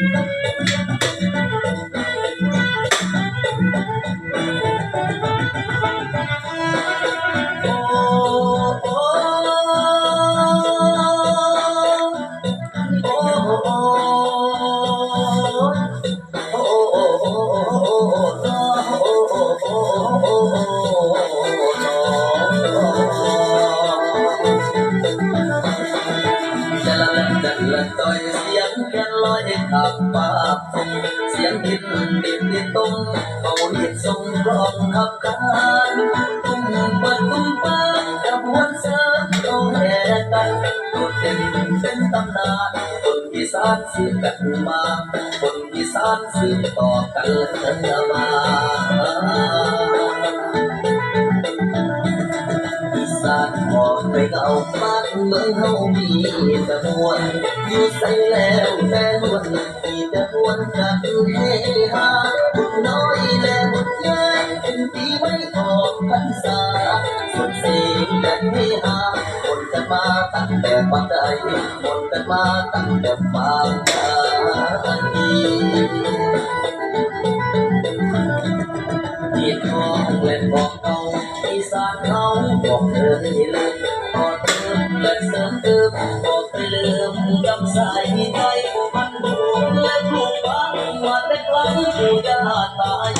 Thank you. ขับมาส่งเสียงดินดินดินตรงเอาเรียกทรงกลองขับขานตุ้มเปิดตุ้มปานกระบวันเสาริมโตแห่กันโดดเด่นเป็นตำนานคนอีสานสืบกันมาคนอีสานสืบต่อกันมา มืองเฮามีแต่มวลอยู่ใส่แล้วแต่นวลมีแต่มวลกันเฮฮาบุญน้อยและบุญใหญ่เป็นปีไว้ออกพรรษาสุดเสียงกันเฮฮาคนกันมาตั้งแต่ปัจจัยคนกันมาตั้งแต่ปางกานีที่ท้องเล่นบอกเก่าอีสานเขาบอกเธอให้เลื มพอเติมและเสเติมบอกไปลืมจำสายใจมันผูและผูกพันว่าแต่ครั้งผู้จะตาย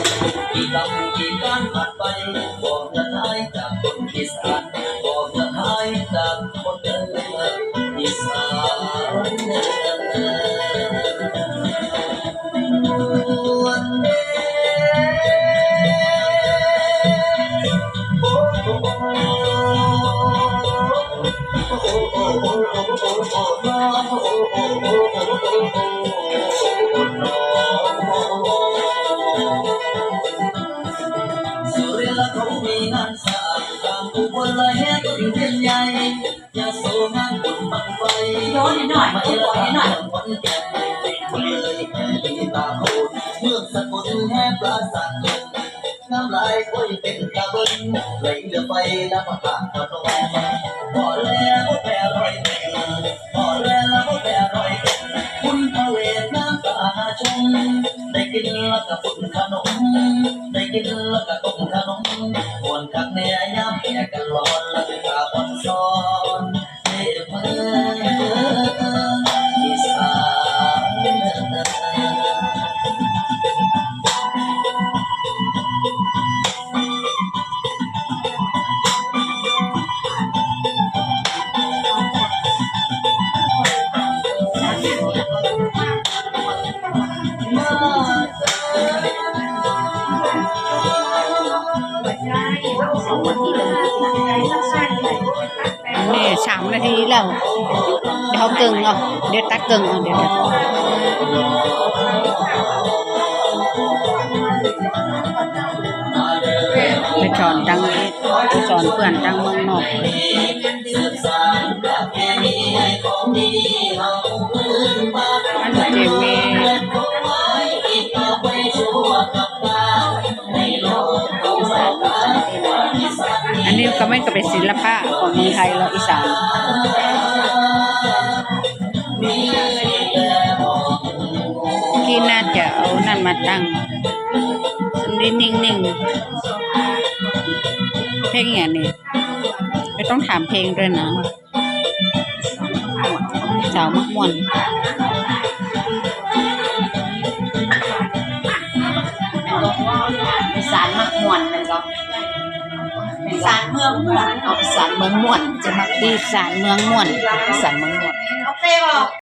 กี่คำกี่การผ่านไปบอกจะหายจากคนอีสานบอกจะหายจากคนเดินอีสาน สุรินทร์เขามีงานสางกลางอุบลละแห่ต้นเทียนใหญ่ยาโสงานบุญบังไฟย้อนหน่อยไม่ย้ลอนหน่อยขอนแก่คนเลยแห่ดีตาโคนเมืองสกลแห่ปราสาทน้ำลายค่อยเป็นกระเบิ้งไหลเรือไปน้ำปากกระโดด កកពុកកណុនៃកលកកពុកក นี่สามนาทีแล้ว เดี๋ยวเขากึ่งเอาเดี๋ยวตักกึ่งเอาเดี๋ยวเดี๋ยวไปสอนตังนี้ไปสอนเพื่อนตังเมืองนอกสืบสานเพณีของดีเฮาพื้นบ้านมันจมีของไม้อีกต่อไปชั่วกับตาในโลกของสายตาว่าอีสานอันนี้ก็ไม่ก็เป็นศิลปะ องเมืองไทยเราอีสานมีแต่บอกที่น่าจะเอานั่นมาตั้งนิ่งนิ่งๆเพลงอย่างนี้ไม่ต้องถามเพลงด้วยนะสาวมักมวนอีสานมักมวนมันก็อีสานเมืองม่วนเอาอีสานเมืองม่วนจะมาดีสานเมืองม่วนอีสานเมืองม่วน โอเคบ่